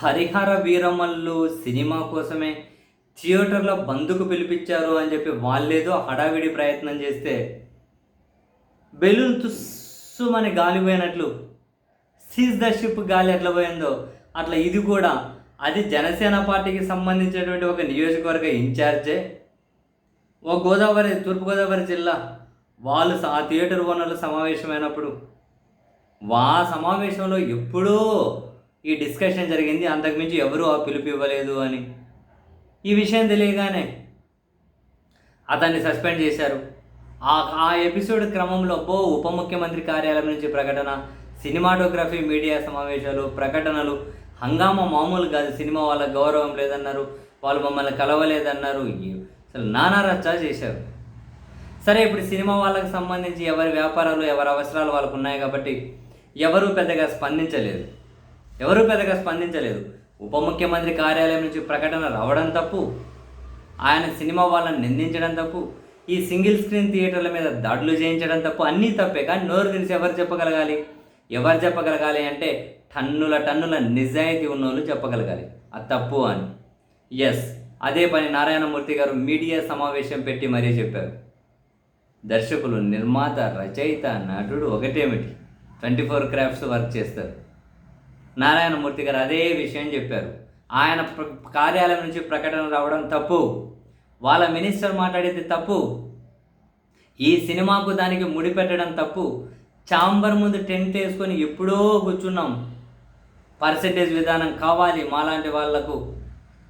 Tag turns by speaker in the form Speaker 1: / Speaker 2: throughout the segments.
Speaker 1: Harihara Veeramallu cinema కోసమే థియేటర్లో బందుకు పిలిపించారు అని చెప్పి వాళ్ళేదో హడావిడి ప్రయత్నం చేస్తే బెలూన్ తుస్సుమని గాలి పోయినట్లు సీజ్ ద షిప్ గాలి ఎట్లా పోయిందో అట్లా ఇది కూడా. అది జనసేన పార్టీకి సంబంధించినటువంటి ఒక నియోజకవర్గ ఇన్ఛార్జే. ఓ గోదావరి తూర్పుగోదావరి జిల్లా వాళ్ళు ఆ థియేటర్ ఓనర్లు సమావేశమైనప్పుడు వా సమావేశంలో ఎప్పుడూ ఈ డిస్కషన్ జరిగింది. అంతకుమించి ఎవరు ఆ పిలుపు ఇవ్వలేదు అని. ఈ విషయం తెలియగానే అతన్ని సస్పెండ్ చేశారు. ఆ ఆ ఎపిసోడ్ క్రమంలో బో ఉప ముఖ్యమంత్రి కార్యాలయం నుంచి ప్రకటన సినిమాటోగ్రఫీ మీడియా సమావేశాలు ప్రకటనలు హంగామా మామూలు కాదు సినిమా వాళ్ళకి గౌరవం లేదన్నారు వాళ్ళు మమ్మల్ని కలవలేదన్నారు. అసలు నానా రచ్చా చేశారు. సరే ఇప్పుడు సినిమా వాళ్ళకి సంబంధించి ఎవరి వ్యాపారాలు ఎవరి అవసరాలు వాళ్ళకు ఉన్నాయి కాబట్టి ఎవరూ పెద్దగా స్పందించలేదు. ఎవరూ పెద్దగా స్పందించలేదు. ఉప ముఖ్యమంత్రి కార్యాలయం నుంచి ప్రకటన రావడం తప్పు. ఆయన సినిమా వాళ్ళని నిందించడం తప్పు. ఈ సింగిల్ స్క్రీన్ థియేటర్ల మీద దాడులు చేయించడం తప్పు. అన్నీ తప్పే కానీ నోరు తెలిసి ఎవరు చెప్పగలగాలి? ఎవరు చెప్పగలగాలి అంటే టన్నుల టన్నుల నిజాయితీ ఉన్నోళ్ళు చెప్పగలగాలి. అది తప్పు అని. ఎస్ అదే పని నారాయణమూర్తి గారు మీడియా సమావేశం పెట్టి మరీ చెప్పారు. దర్శకులు నిర్మాత రచయిత నటుడు ఒకటేమిటి? ట్వంటీ ఫోర్ క్రాఫ్ట్స్ వర్క్ చేస్తారు. నారాయణమూర్తి గారు అదే విషయం చెప్పారు. ఆయన కార్యాలయం నుంచి ప్రకటన రావడం తప్పు. వాళ్ళ మినిస్టర్ మాట్లాడేది తప్పు. ఈ సినిమాకు దానికి ముడిపెట్టడం తప్పు. చాంబర్ ముందు టెంట్ వేసుకొని ఎప్పుడో కూర్చున్నాం. పర్సంటేజ్ విధానం కావాలి మాలాంటి వాళ్ళకు.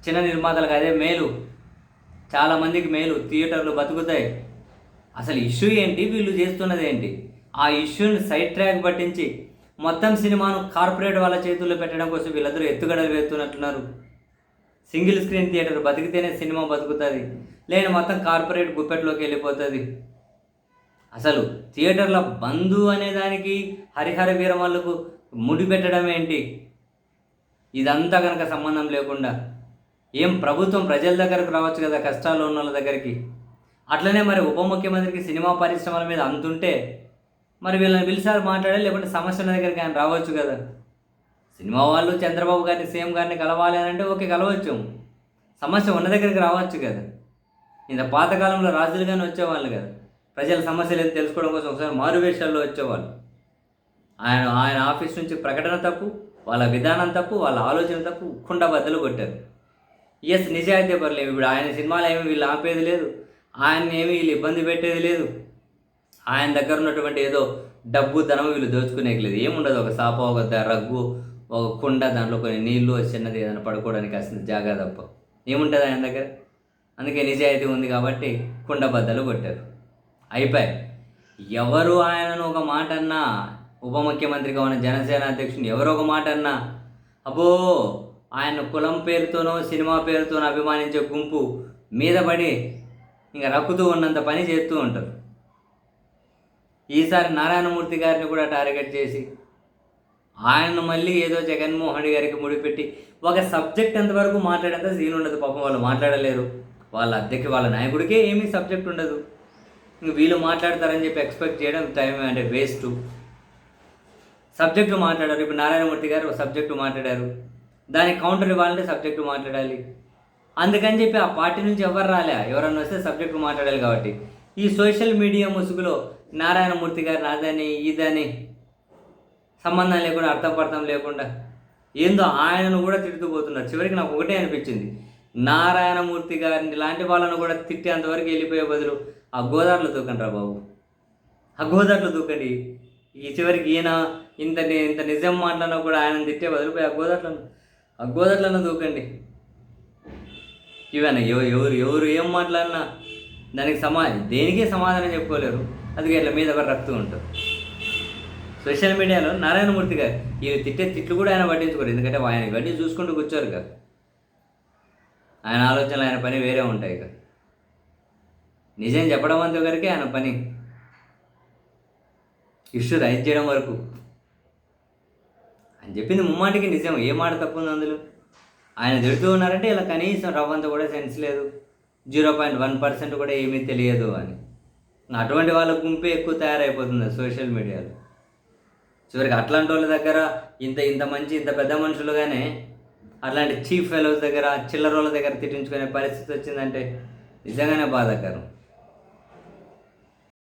Speaker 1: చిన్న నిర్మాతలకు అదే మేలు. చాలామందికి మేలు. థియేటర్లు బతుకుతాయి. అసలు ఇష్యూ ఏంటి? వీళ్ళు చేస్తున్నది ఏంటి? ఆ ఇష్యూని సైడ్ ట్రాక్ పట్టించి మొత్తం సినిమాను కార్పొరేట్ వాళ్ళ చేతుల్లో పెట్టడం కోసం వీళ్ళందరూ ఎత్తుగడలు వేస్తున్నట్టున్నారు. సింగిల్ స్క్రీన్ థియేటర్ బతికితేనే సినిమా బతుకుతుంది. లేని మొత్తం కార్పొరేట్ గుప్పెట్లోకి వెళ్ళిపోతుంది. అసలు థియేటర్ల బంధు అనే దానికి హరిహర వీరమల్లకు ముడి పెట్టడం ఏంటి? ఇదంతా కనుక సంబంధం లేకుండా ఏం ప్రభుత్వం ప్రజల దగ్గరకు రావచ్చు కదా కష్టాల్లో ఉన్న వాళ్ళ దగ్గరికి? అట్లనే మరి ఉప ముఖ్యమంత్రికి సినిమా పరిశ్రమల మీద అంతుంటే మరి వీళ్ళని పిలిచారు మాట్లాడాలి లేకుంటే సమస్యల దగ్గరికి ఆయన రావచ్చు కదా. సినిమా వాళ్ళు చంద్రబాబు గారిని సీఎం గారిని కలవాలి అని అంటే ఓకే కలవచ్చు. సమస్య ఉన్న దగ్గరికి రావచ్చు కదా. ఇంత పాతకాలంలో రాజులు కానీ వచ్చేవాళ్ళు కదా. ప్రజల సమస్యలు ఏదో తెలుసుకోవడం కోసం ఒకసారి మారువేషాల్లో వచ్చేవాళ్ళు. ఆయన ఆయన ఆఫీస్ నుంచి ప్రకటన తప్పు వాళ్ళ విధానం తప్పు వాళ్ళ ఆలోచన తప్పు కుండ బద్దలు కొట్టారు. ఎస్ నిజాయితీ పర్లేదు ఇప్పుడు ఆయన సినిమాలు ఏమి వీళ్ళు ఆపేది లేదు. ఆయన్ని ఏమి వీళ్ళు ఇబ్బంది పెట్టేది లేదు. ఆయన దగ్గర ఉన్నటువంటి ఏదో డబ్బు ధనం వీళ్ళు దోచుకునేకి లేదు ఏముండదు ఒక సాప ఒక రగ్గు ఒక కుండ దాంట్లో కొన్ని నీళ్ళు చిన్నది ఏదైనా పడుకోవడానికి కాసిన జాగా తప్ప. ఏముంటుంది ఆయన దగ్గర? అందుకే నిజాయితీ ఉంది కాబట్టి కుండ బద్దలు కొట్టారు. అయిపోయాయి. ఎవరు ఆయనను ఒక మాట అన్నా ఉప ముఖ్యమంత్రిగా ఉన్న జనసేన అధ్యక్షుని ఎవరు ఒక మాట అన్నా అబ్బో ఆయన కులం పేరుతోనో సినిమా పేరుతోనో అభిమానించే గుంపు మీద పడి ఇంకా రక్కుతూ ఉన్నంత పని చేస్తూ ఉంటారు. ఈసారి నారాయణమూర్తి గారిని కూడా టార్గెట్ చేసి ఆయన మళ్ళీ ఏదో జగన్మోహన్ రెడ్డి గారికి ముడిపెట్టి ఒక సబ్జెక్ట్ ఎంతవరకు మాట్లాడేంత సీన్ ఉండదు పాపం వాళ్ళు మాట్లాడలేరు. వాళ్ళ అద్దెకి వాళ్ళ నాయకుడికే ఏమీ సబ్జెక్ట్ ఉండదు. ఇంక వీళ్ళు మాట్లాడతారని చెప్పి ఎక్స్పెక్ట్ చేయడం టైం అంటే వేస్ట్. సబ్జెక్టు మాట్లాడారు. ఇప్పుడు నారాయణమూర్తి గారు ఒక సబ్జెక్టు మాట్లాడారు. దానికి కౌంటర్ ఇవ్వాలంటే సబ్జెక్టు మాట్లాడాలి. అందుకని చెప్పి ఆ పార్టీ నుంచి ఎవరు రాలే? ఎవరన్నా వస్తే సబ్జెక్టు మాట్లాడాలి కాబట్టి. ఈ సోషల్ మీడియా ముసుగులో నారాయణమూర్తి గారు అదని ఇదని సంబంధం లేకుండా అర్థపర్థం లేకుండా ఏందో ఆయనను కూడా తిడుతూ పోతున్నారు. చివరికి నాకు ఒకటే అనిపించింది. నారాయణమూర్తి గారిని లాంటి వాళ్ళను కూడా తిట్టేంతవరకు వెళ్ళిపోయే బదులు ఆ గోదావరిలో దూకండి రా బాబు. ఆ గోదావరిలో దూకండి. ఈ చివరికి ఈయన ఇంత ఇంత నిజం మాట్లాడినా కూడా ఆయన తిట్టే బదులు పోయి ఆ గోదావరిలో ఆ గోదావరిలో దూకండి. ఇవేనా ఎవరు ఎవరు ఎవరు ఏం మాట్లాడినా దానికి సమా దేనికే సమాధానం చెప్పుకోలేరు. అది ఇట్లా మీద ఒకరు రక్తం ఉంటుంది. సోషల్ మీడియాలో నారాయణమూర్తి గారు ఈయన తిట్టే తిట్లు కూడా ఆయన పట్టించుకోరు. ఎందుకంటే ఆయన ఇవన్నీ చూసుకుంటూ కూర్చోరు కదా. ఆయన ఆలోచనలు ఆయన పని వేరే ఉంటాయి కదా. నిజం చెప్పడం అంత వరకే ఆయన పని. ఇష్యూ రైజ్ చేయడం వరకు. అని చెప్పింది ముమ్మాటికి నిజం. ఏ మాట తప్పు ఉంది అందులో? ఆయన తిడుతూ ఉన్నారంటే ఇలా కనీసం రవ్వంత కూడా సెన్స్ లేదు. జీరో పాయింట్ వన్ పర్సెంట్ కూడా ఏమీ తెలియదు అని. అటువంటి వాళ్ళ గుంపే ఎక్కువ తయారైపోతుంది సోషల్ మీడియాలో. చివరికి అట్లాంటి వాళ్ళ దగ్గర ఇంత ఇంత మంచి ఇంత పెద్ద మనుషులుగానే అట్లాంటి చీఫ్ ఫెలోస్ దగ్గర చిల్లర వాళ్ళ దగ్గర తిట్టించుకునే పరిస్థితి వచ్చిందంటే నిజంగానే బాధాకరం.